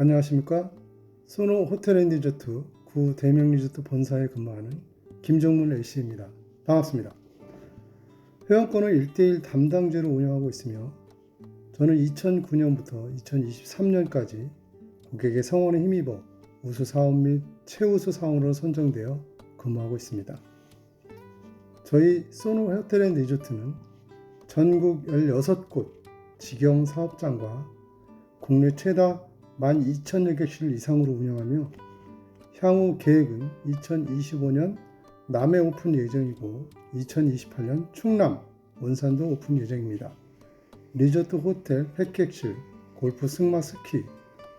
안녕하십니까? 소노 호텔 앤 리조트 구 대명 리조트 본사에 근무하는 김종문 A씨입니다. 반갑습니다. 회원권을 1대1 담당제로 운영하고 있으며 저는 2009년부터 2023년까지 고객의 성원에 힘입어 우수 사원 및 최우수 사원으로 선정되어 근무하고 있습니다. 저희 소노 호텔 앤 리조트는 전국 16곳 직영 사업장과 국내 최다 12,000여 객실 이상으로 운영하며 향후 계획은 2025년 남해 오픈 예정이고 2028년 충남, 원산도 오픈 예정입니다. 리조트 호텔, 획객실, 골프 승마 스키,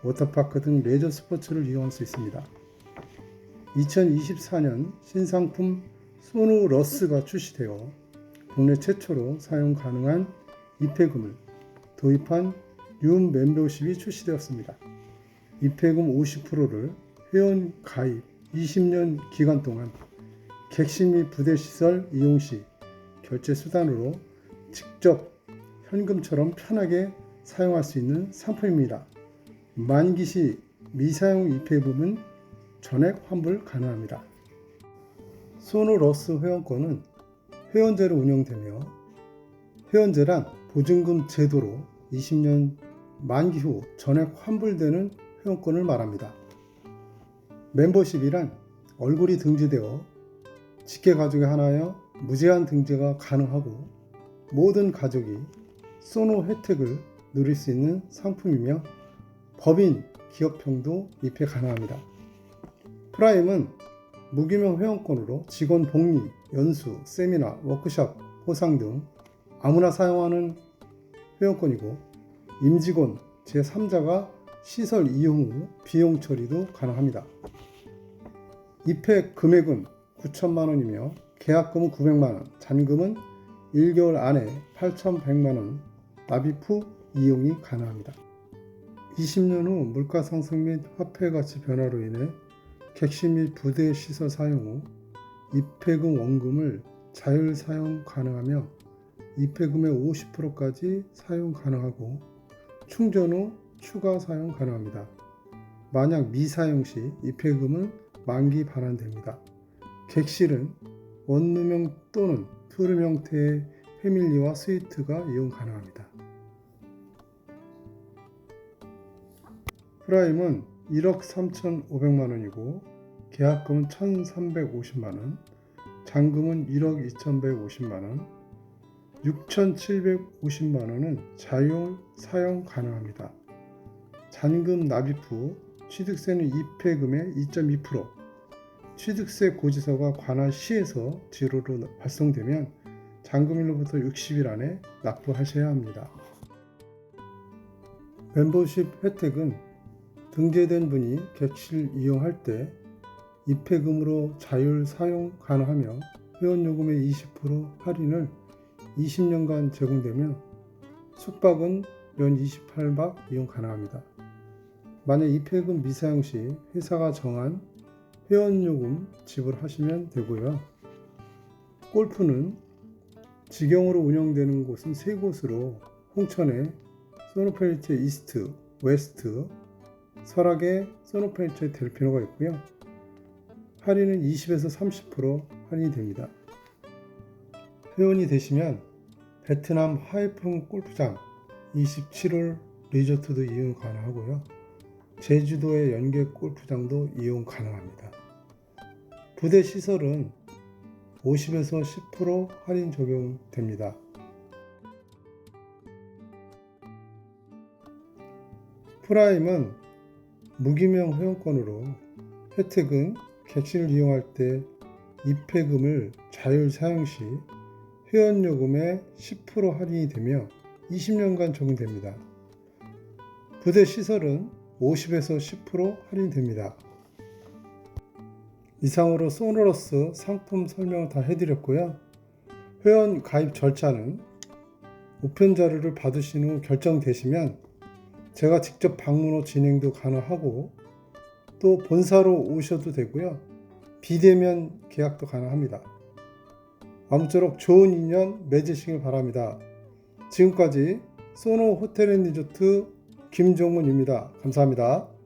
워터파크 등 레저 스포츠를 이용할 수 있습니다. 2024년 신상품 소노 러스가 출시되어 국내 최초로 사용 가능한 입회금을 도입한 뉴 멤버십이 출시되었습니다. 입회금 50%를 회원 가입 20년 기간 동안 객실 및 부대 시설 이용 시 결제 수단으로 직접 현금처럼 편하게 사용할 수 있는 상품입니다. 만기 시 미사용 입회금은 전액 환불 가능합니다. 소노러스 회원권은 회원제로 운영되며 회원제란 보증금 제도로 20년 만기 후 전액 환불되는 회원권을 말합니다. 멤버십이란 얼굴이 등재되어 직계 가족에 한하여 무제한 등재가 가능하고 모든 가족이 소노 혜택을 누릴 수 있는 상품이며 법인, 기업형도 입회 가능합니다. 프라임은 무기명 회원권으로 직원 복리, 연수, 세미나, 워크숍, 포상 등 아무나 사용하는 회원권이고 임직원 제3자가 시설 이용 후 비용 처리도 가능합니다. 입회 금액은 9천만 원이며 계약금은 900만 원, 잔금은 1개월 안에 8,100만 원 납입 후 이용이 가능합니다. 20년 후 물가 상승 및 화폐 가치 변화로 인해 객실 및 부대 시설 사용 후 입회금 원금을 자율 사용 가능하며 입회금의 50%까지 사용 가능하고 충전 후 추가 사용 가능합니다. 만약 미사용 시 입회금은 만기 반환됩니다. 객실은 원룸형 또는 투룸 형태의 패밀리와 스위트가 이용 가능합니다. 프라임은 1억 3,500만 원이고 계약금은 1,350만 원, 잔금은 1억 2,150만 원, 6,750만 원은 자율 사용 가능합니다. 잔금 납입 후 취득세는 입회금의 2.2%, 취득세 고지서가 관할 시에서 지로로 발송되면 잔금일로부터 60일 안에 납부하셔야 합니다. 멤버십 혜택은 등재된 분이 객실 이용할 때 입회금으로 자율 사용 가능하며 회원요금의 20% 할인을 20년간 제공되며 숙박은 연 28박 이용 가능합니다. 만약 입회금 미사용 시 회사가 정한 회원요금 지불하시면 되고요. 골프는 직영으로 운영되는 곳은 세 곳으로 홍천에 소노펠리체 이스트, 웨스트, 설악에 소노펠리체 델피노가 있고요. 할인은 20에서 30% 할인이 됩니다. 회원이 되시면 베트남 하이풍 골프장 27홀 리조트도 이용 가능하고요. 제주도의 연계 골프장도 이용 가능합니다. 부대 시설은 50에서 10% 할인 적용됩니다. 프라임은 무기명 회원권으로 혜택은 객실을 이용할 때 입회금을 자율 사용 시 회원요금의 10% 할인이 되며 20년간 적용됩니다. 부대 시설은 50에서 10% 할인됩니다. 이상으로 소노러스 상품 설명을 다 해드렸고요. 회원 가입 절차는 우편 자료를 받으신 후 결정되시면 제가 직접 방문 후 진행도 가능하고 또 본사로 오셔도 되고요. 비대면 계약도 가능합니다. 아무쪼록 좋은 인연 맺으시길 바랍니다. 지금까지 소노 호텔 앤 리조트 김종문입니다. 감사합니다.